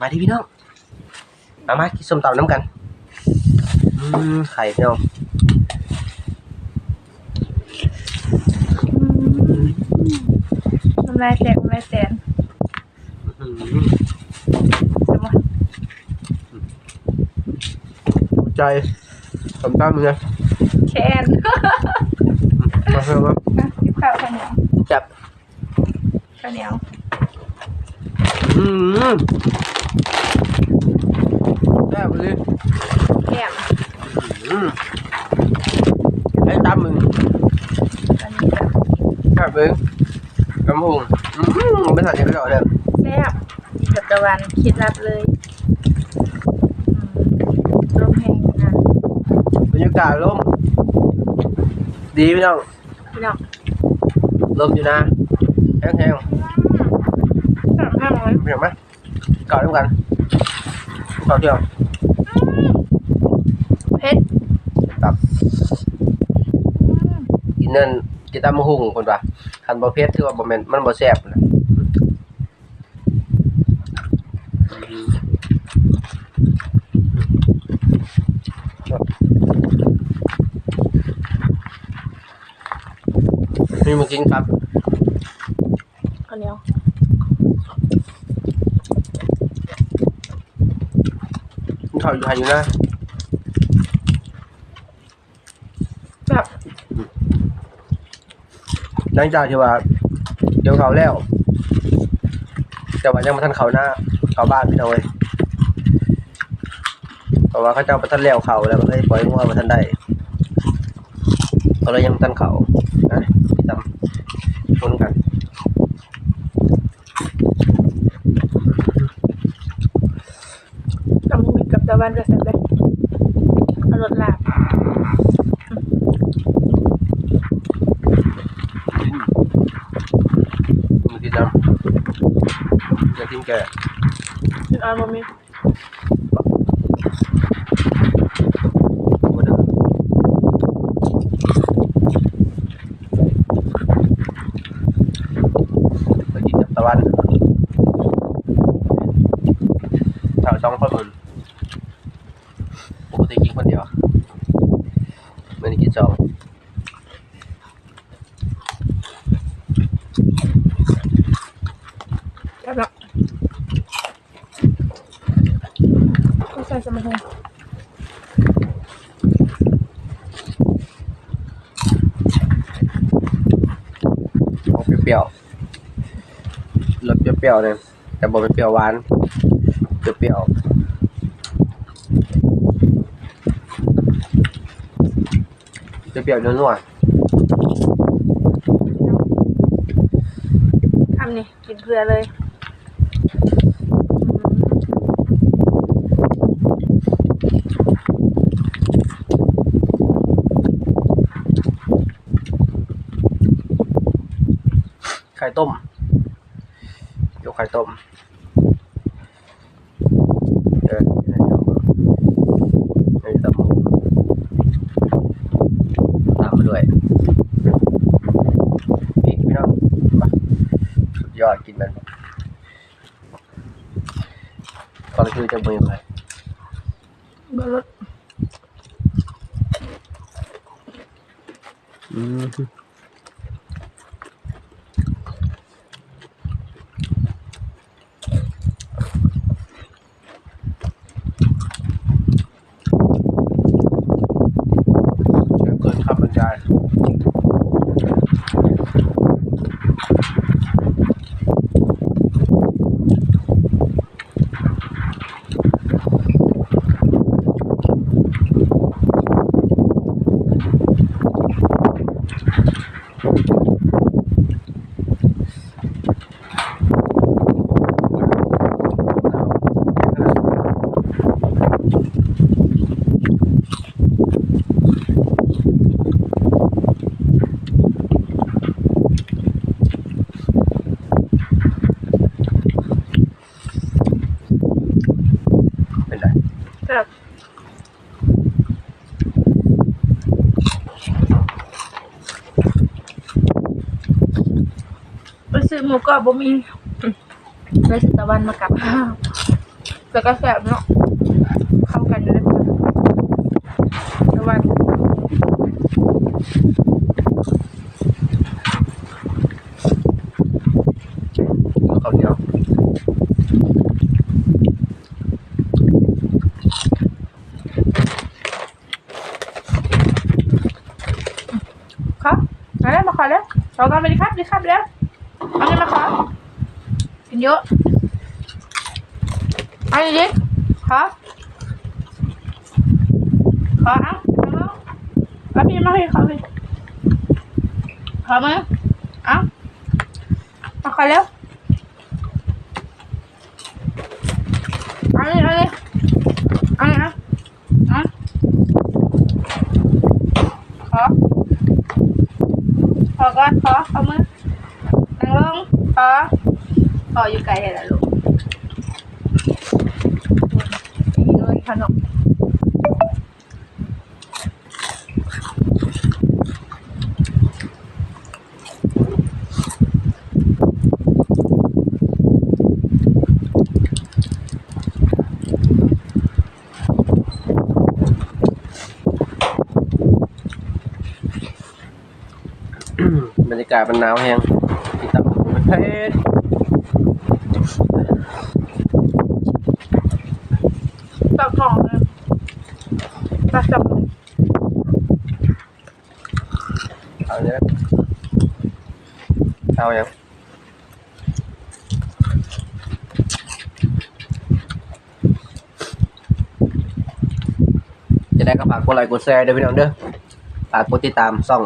บายดีพี่น้องมามากินส้มตำน้ำกันอืมไข่พี่น้องน้ำลายแตกน้ำลายแตนอืมใช่ปะใจส้มตำเนี่ยแคนมาเพิ่มมาอะยิบข้าวข้าวเหนียวจับข้าวเหนียวอืมแซ่บเลยแก้มอืมไอ้ตำมึงอันนี้แบบแซ่บเลยกำหุงอืมไม่ทันจะกระโดดเลยแซ่บกินกับตะวันคิดลับเลยอืมลมแห้งนะบรรยากาศลมดีพี่น้องพี่น้องลมอยู่นะแห้งสามห้าร้อยๆเห็นไหมกอดด้วยกัน กอดเที่ยวเพชรตับกินเนินกินตำมะฮุ่งคนว่าคันบ่เผ็ดถือว่าบ่แม่นมันบ่แซ่บนะนี่มากินครับ ข้าวเหนียว กินข้าวอยู่ไทยอยู่นะแบบหลังจากที่ว่า เดี๋ยวเขาวแล้ว แต่ว่ายังบ่ทันเขาหน้าเขาบ้านพี่น้องเว้ยเพราะว่าเขาเจ้าบ่ทันแล้วเขาแล้วก็เลยปล่อยงัวบ่ทันได้เขาเลยยังบ่ทันเขานะพี่ตำคนกัน ตำมุ้งกั บตะวันจะแซ่บเลยรสลาบมือที่ดำอยากกินแก่พี่ออนบ่มีบ่เด้อไปกินกับตะวันเท่าสองคนหมื่น ปกติกินคนเดียวไม่ได้กินสองแซ่บเนาะก็ใส่สมะฮงออกเปรี้ยวๆรสเปรี้ยวๆเนี่ยแต่บ่เป็นเปรี้ยวหวานเปรี้ยว เปรี้ยวๆนัวทำนี่กินเพื่อเลยอืมๆไข่ต้มยกไข่ต้มเออไอ้ตำหมูตามมาด้วยพริกพี่น้องมาสุด ยอดกินมันตอนนี้คือจะมือไปเบอร์รสอืมเกินคำบรรยายเป็นไร แบบไปซื้อ หมูกรอบบ่มีอืมไปซื้อตะวันมากลับแล้วก็แสบเนาะเข้ากันเลยตะวันข้าวเหนียวครับมาแล้วมาขอแล้วเรากันไปดีครับดีครับแล้ว เอาเงินมาขอกินเยอะเอาดิดิขอขอเขออยู่ไกลเหรอลูกนี่เลยขนมบรรยากาศมันหนาวแฮงพี่ตับมันเผ็ด ตักของเลย ตักจับเลยเอาเยอะเอาอย่างจะได้ก็ฝากกดไลค์กดแชร์ด้วยพี่น้องเด้อฝากกดติดตามซ่อง